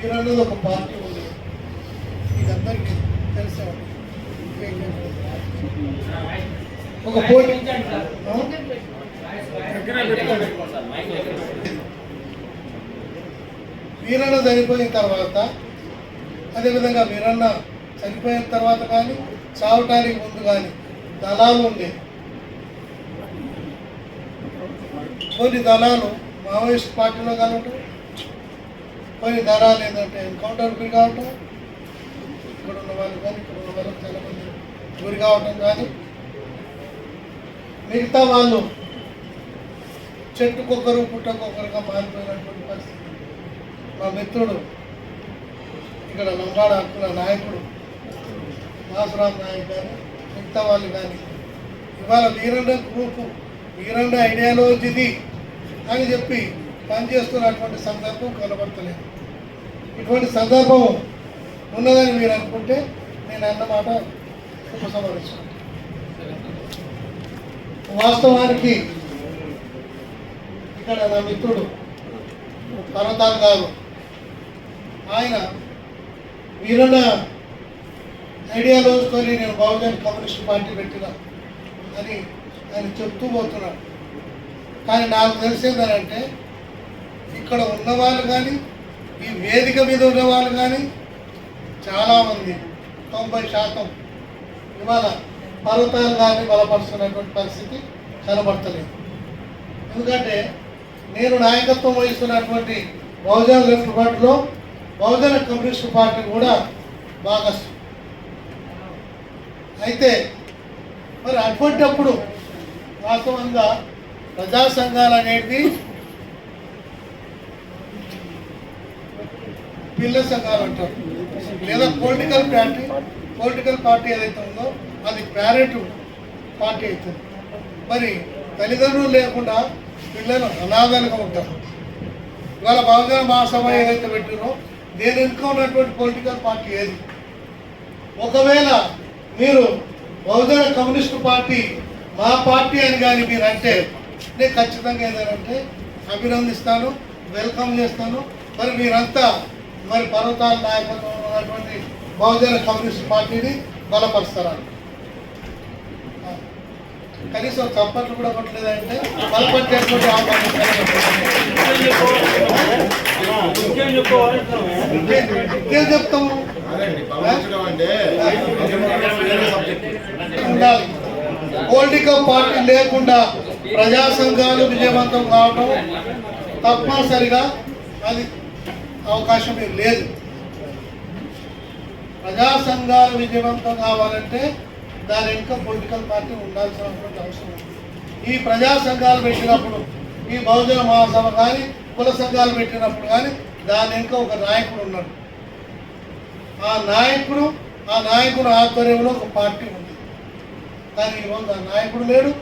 మీరన్నది ఒక పార్టీ ఉంది. ఇది అందరికీ తెలిసే? ఉంది ఇంకేం లేదు. ఒక పోటీ ఆ? వీరన్న చనిపోయిన తర్వాత అదేవిధంగా వీరన్న చనిపోయిన తర్వాత కానీ చావటానికి ముందు కానీ దళాలు ఉండే. కొన్ని దళాలు మావోయిస్ట్ పార్టీలో కలవటం కొన్ని దళాలు ఏంటంటే గురి కావటం ఇక్కడ ఉన్న వాళ్ళు కానీ ఇక్కడ ఉన్న వాళ్ళు చాలా మంది గురి కావటం కానీ మిగతా వాళ్ళు చెట్టుకొకరు పుట్టకొకరుగా మారిపోయినటువంటి పరిస్థితి. మా మిత్రుడు ఇక్కడ లంబాడ హక్కుల నాయకుడు మాసురామ్ నాయక్ కానీ మిగతా వాళ్ళు కానీ ఇవాళ వీరండ గ్రూపు వీరండ ఐడియాలజీది అని చెప్పి పనిచేస్తున్నటువంటి సందర్భం కనబడతలేదు. ఇటువంటి సందర్భం ఉన్నదని మీరు అనుకుంటే నేను అన్నమాట ఉపసంహరించుకుంటాను వాస్తవానికి ఇక్కడ నా మిత్రుడు పర్వతాలు గారు ఆయన ఐడియాలో కొని నేను బహుజన్ కమ్యూనిస్ట్ పార్టీ పెట్టిన అని ఆయన చెప్తూ పోతున్నాడు కానీ నాకు తెలిసేందంటే ఇక్కడ ఉన్నవాళ్ళు కానీ ఈ వేదిక మీద ఉన్నవాళ్ళు కానీ చాలామంది తొంభై శాతం ఇవాళ పర్వతాలు బలపరుస్తున్నటువంటి పరిస్థితి కనబడతలేదు. ఎందుకంటే నేను నాయకత్వం వహిస్తున్నటువంటి బహుజన లెఫ్ట్ ఫ్రంట్లో బహుజన కమ్యూనిస్ట్ పార్టీ కూడా భాగస్వామి అయితే మరి అటువంటిప్పుడు వాస్తవంగా ప్రజా సంఘాలు అనేటివి పిల్ల సంఘాలు అంటారు. లేదా పొలిటికల్ పార్టీ పొలిటికల్ పార్టీ ఏదైతే ఉందో అది పేరెంట్ పార్టీ అవుతుంది మరి తల్లిదండ్రులు లేకుండా పిల్లలు అనాథాలుగా ఉంటారు. ఇవాళ బహుజన మహాసభ ఏదైతే పెట్టినో దేని వెనుక ఉన్నటువంటి పొలిటికల్ పార్టీ ఏది? ఒకవేళ మీరు బహుజన కమ్యూనిస్ట్ పార్టీ మా పార్టీ అని కానీ మీరు అంటే నేను ఖచ్చితంగా ఏదంటే అభినందిస్తాను వెల్కమ్ చేస్తాను. మరి మీరంతా మరి పర్వతాల నాయకత్వం ఉన్నటువంటి బహుజన కమ్యూనిస్ట్ పార్టీని బలపరుస్తారా కనీసం చప్పట్లు కూడా పట్టలేదంటే బలపరిచేటువంటి ఆహ్వానం ఇంకేం చెప్తాము ఉండాలి. పొలిటికల్ పార్టీ లేకుండా ప్రజా సంఘాలు విజయవంతం కావడం తప్పనిసరిగా అది అవకాశం ఏం లేదు. ప్రజా సంఘాలు విజయవంతం కావాలంటే దాని వెనుక పొలిటికల్ పార్టీ ఉండాల్సినటువంటి అవసరం ఉంది. ఈ ప్రజా సంఘాలు పెట్టినప్పుడు ఈ బహుజన మహాసభ కానీ కుల సంఘాలు పెట్టినప్పుడు కానీ దాని వెనుక ఒక నాయకుడు ఉన్నాడు. ఆ నాయకుడు ఆ నాయకుడు ఆధ్వర్యంలో ఒక పార్టీ ఉంది. కానీ ఈరోజు ఆ నాయకుడు లేడు.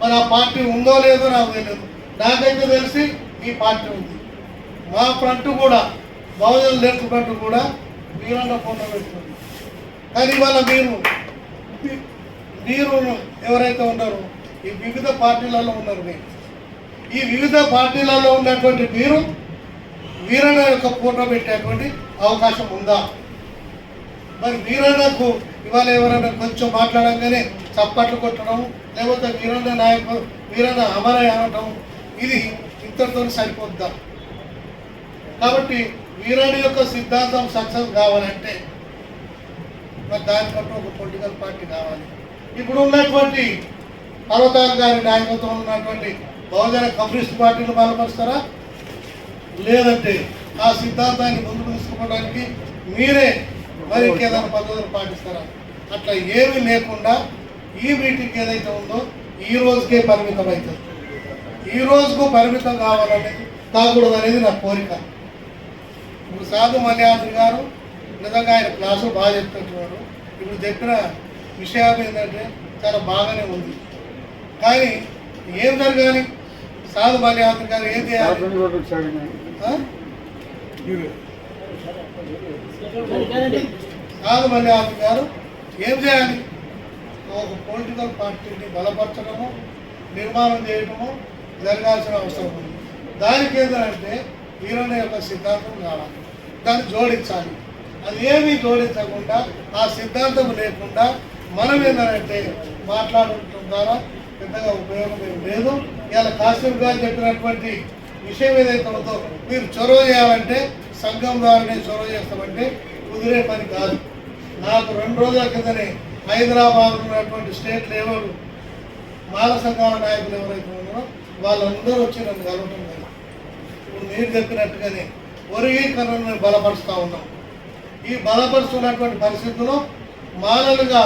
మరి ఆ పార్టీ ఉందో లేదో నాకు తెలియదు. నాకైతే తెలిసి ఈ పార్టీ ఉంది. మా ఫ్రంట్ కూడా బహుజన లెఫ్ట్ ఫ్రంట్ కూడా వీరన్న ఫోటో పెట్టుకుంది. కానీ ఇవాళ మీరు మీరు ఎవరైతే ఉన్నారో ఈ వివిధ పార్టీలలో ఉన్నారు మీరు. ఈ వివిధ పార్టీలలో ఉన్నటువంటి మీరు వీరన్న యొక్క ఫోటో పెట్టేటువంటి అవకాశం ఉందా? మరి వీరన్నకు ఇవాళ ఎవరైనా కొంచెం మాట్లాడంగానే చప్పట్లు కొట్టడం లేకపోతే వీరన్న నాయకు వీరన్న అమరయ్య అనటం ఇది ఇంతటితో సరిపోద్దా? కాబట్టి వీరాడి యొక్క సిద్ధాంతం సక్సెస్ కావాలంటే మరి దానికంటూ ఒక పొలిటికల్ పార్టీ కావాలి. ఇప్పుడు ఉన్నటువంటి పర్వతాల గారి నాయకత్వంలో ఉన్నటువంటి బహుజన కమ్యూనిస్ట్ పార్టీలు బలపరుస్తారా? లేదంటే ఆ సిద్ధాంతాన్ని ముందుకు తీసుకోవడానికి మీరే మరి ఇంకేదైనా పద్ధతులు పాటిస్తారా? అట్లా ఏమీ లేకుండా ఈ మీటింగ్ ఏదైతే ఉందో ఈ రోజుకే పరిమితం అవుతుంది ఈ రోజుకు పరిమితం కావాలనేది కాకూడదు అనేది నా కోరిక. ఇప్పుడు సాధు మల్యాద్రి గారు నిజంగా ఆయన క్లాసు బాగా చెప్తుంటున్నాడు ఇప్పుడు చెప్పిన విషయాలు ఏంటంటే చాలా బాగానే ఉంది. కానీ ఏం జరగాలి? సాధు మల్యాద్రి గారు ఏం చేయాలి? కాదు మల్లికార్జున గారు ఏం చేయాలి? ఒక పొలిటికల్ పార్టీని బలపరచడము నిర్మాణం చేయడము జరగాల్సిన అవసరం ఉంది. దానికి ఏంటంటే వీరన్న యొక్క సిద్ధాంతం కావాలి. దాన్ని జోడించాలి. అది ఏమీ జోడించకుండా ఆ సిద్ధాంతం లేకుండా మనం ఏంటంటే మాట్లాడటం ద్వారా పెద్దగా ఉపయోగం ఏం లేదు. ఇలా కాశ్యప్ గారు చెప్పినటువంటి విషయం ఏదైతే ఉందో మీరు చొరవ చేయాలంటే సంఘం ద్వారానే చొరవ చేస్తామంటే కుదిరే పని కాదు. నాకు రెండు రోజుల కిందనే హైదరాబాద్ ఉన్నటువంటి స్టేట్ లెవెల్ మాల సంఘాల నాయకులు ఎవరైతే ఉన్నారో వాళ్ళందరూ వచ్చి నన్ను కలవటం ఇప్పుడు మీరు చెప్పినట్టుగానే వర్గీకరణను బలపరుస్తూ ఉన్నాం. ఈ బలపరుస్తున్నటువంటి పరిస్థితుల్లో మాలలుగా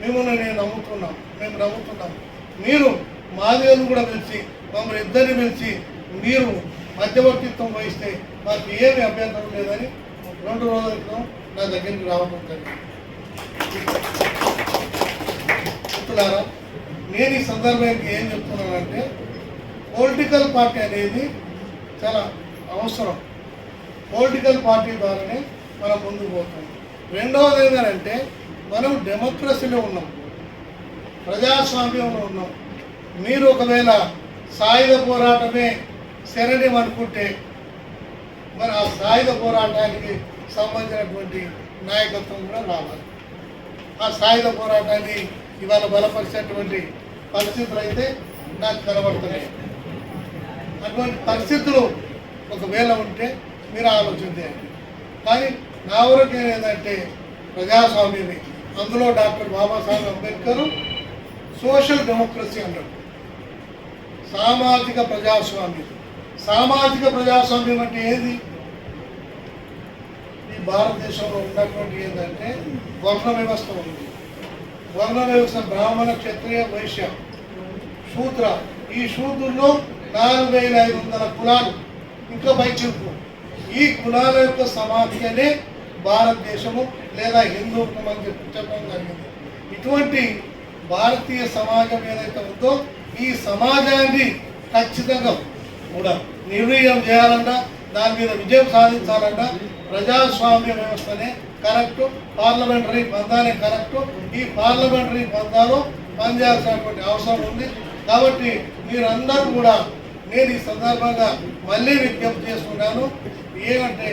మిమ్మల్ని నేను నమ్ముతున్నాం. మేము నమ్ముతున్నాం. మీరు మాదిగను కూడా పిలిచి మమ్మల్ని ఇద్దరిని పిలిచి మీరు మధ్యవర్తిత్వం వహిస్తే మాకు ఏమి అభ్యంతరం లేదని రెండు రోజుల క్రితం నా దగ్గరికి రావడం జరిగింది. మిత్రులారా నేను ఈ సందర్భానికి ఏం చెప్తున్నానంటే పొలిటికల్ పార్టీ అనేది చాలా అవసరం. పొలిటికల్ పార్టీ ద్వారానే మనం ముందుకు పోతాం. రెండవది ఏంటంటే మనం డెమోక్రసీలో ఉన్నాం. ప్రజాస్వామ్యంలో ఉన్నాం. మీరు ఒకవేళ సాయుధ పోరాటమే శరణ్యం అనుకుంటే మరి ఆ సాయుధ పోరాటానికి సంబంధించినటువంటి నాయకత్వం కూడా రావాలి. ఆ సాయుధ పోరాటాన్ని ఇవాళ బలపరిచేటువంటి పరిస్థితులు అయితే నాకు కనబడుతున్నాయి అటువంటి పరిస్థితులు ఒకవేళ ఉంటే మీరు ఆలోచన చేయండి. కానీ నా వరకు ఏంటంటే ప్రజాస్వామ్యమే. అందులో doctor Babasaheb Ambedkar social democracy అన్నాడు. సామాజిక ప్రజాస్వామ్యం. సామాజిక ప్రజాస్వామ్యం అంటే ఏది? ఈ భారతదేశంలో ఉన్నటువంటి ఏంటంటే వర్ణ వ్యవస్థ ఉంది. వర్ణ వ్యవస్థ బ్రాహ్మణ క్షత్రియ వైశ్య. శూద్ర ఈ శూద్రుల్లో నాలుగు వేల ఐదు వందల కులాలు ఇంకా పైచిరుకు ఈ కులాల యొక్క సమాఖ్యనే భారతదేశము లేదా హిందూ అని చెప్పి చెప్పడం జరిగింది ఇటువంటి భారతీయ సమాజం ఏదైతే ఉందో ఈ సమాజాన్ని ఖచ్చితంగా కూడా నిర్వీర్యం చేయాలన్నా దాని మీద విజయం సాధించాలన్నా ప్రజాస్వామ్య వ్యవస్థనే కరెక్ట్ పార్లమెంటరీ పందానే కరెక్ట్. ఈ పార్లమెంటరీ పందాలో పనిచేయాల్సినటువంటి అవసరం ఉంది. కాబట్టి మీరందరూ కూడా నేను ఈ సందర్భంగా మళ్ళీ విజ్ఞప్తి చేస్తున్నాను ఏమంటే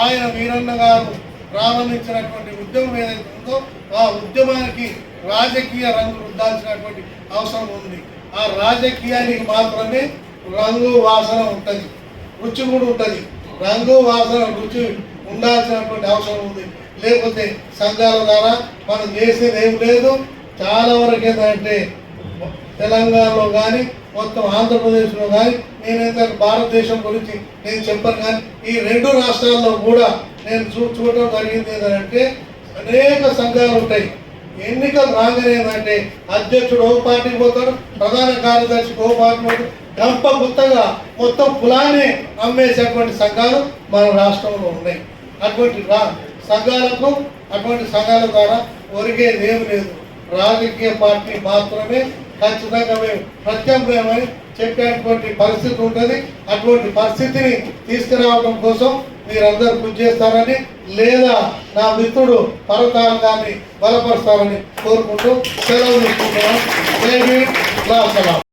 ఆయన వీరన్న గారు ప్రారంభించినటువంటి ఉద్యమం ఏదైతే ఉందో ఆ ఉద్యమానికి రాజకీయ రంగు రుద్దాల్సినటువంటి అవసరం ఉంది. ఆ రాజకీయానికి మాత్రమే రంగు వాసన ఉంటుంది రుచి కూడా ఉంటుంది. రంగు వాసన రుచి ఉండాల్సినటువంటి అవసరం ఉంది. లేకపోతే సంఘాల ద్వారా మనం చేసేది ఏం లేదు. చాలా వరకు ఏంటంటే తెలంగాణలో కానీ మొత్తం ఆంధ్రప్రదేశ్లో కానీ నేనైతే భారతదేశం గురించి నేను చెప్పను కానీ ఈ రెండు రాష్ట్రాల్లో కూడా నేను చూ చూడటం జరిగింది ఏంటంటే అనేక సంఘాలు ఉంటాయి. ఎన్నికలు రాగానే ఏంటంటే అధ్యక్షుడు ఓ పార్టీకి పోతాడు ప్రధాన కార్యదర్శి ఓ పార్టీ పోతాడు. గంప గుత్తగా మొత్తం కులాన్ని అమ్మేసేటువంటి సంఘాలు మన రాష్ట్రంలో ఉన్నాయి. అటువంటి రా సంఘాలకు అటువంటి సంఘాల ద్వారా ఒరిగేది ఏమి లేదు. రాజకీయ పార్టీ మాత్రమే ఖచ్చితంగా మేము ప్రత్యామ్నాయమని చెప్పేటువంటి పరిస్థితి ఉంటుంది. అటువంటి పరిస్థితిని తీసుకురావడం కోసం మీరందరూ కృషి చేస్తారని లేదా నా మిత్రుడు పర్వతాలు బలపరుస్తారని కోరుకుంటూ సెలవు తీసుకుంటున్నాను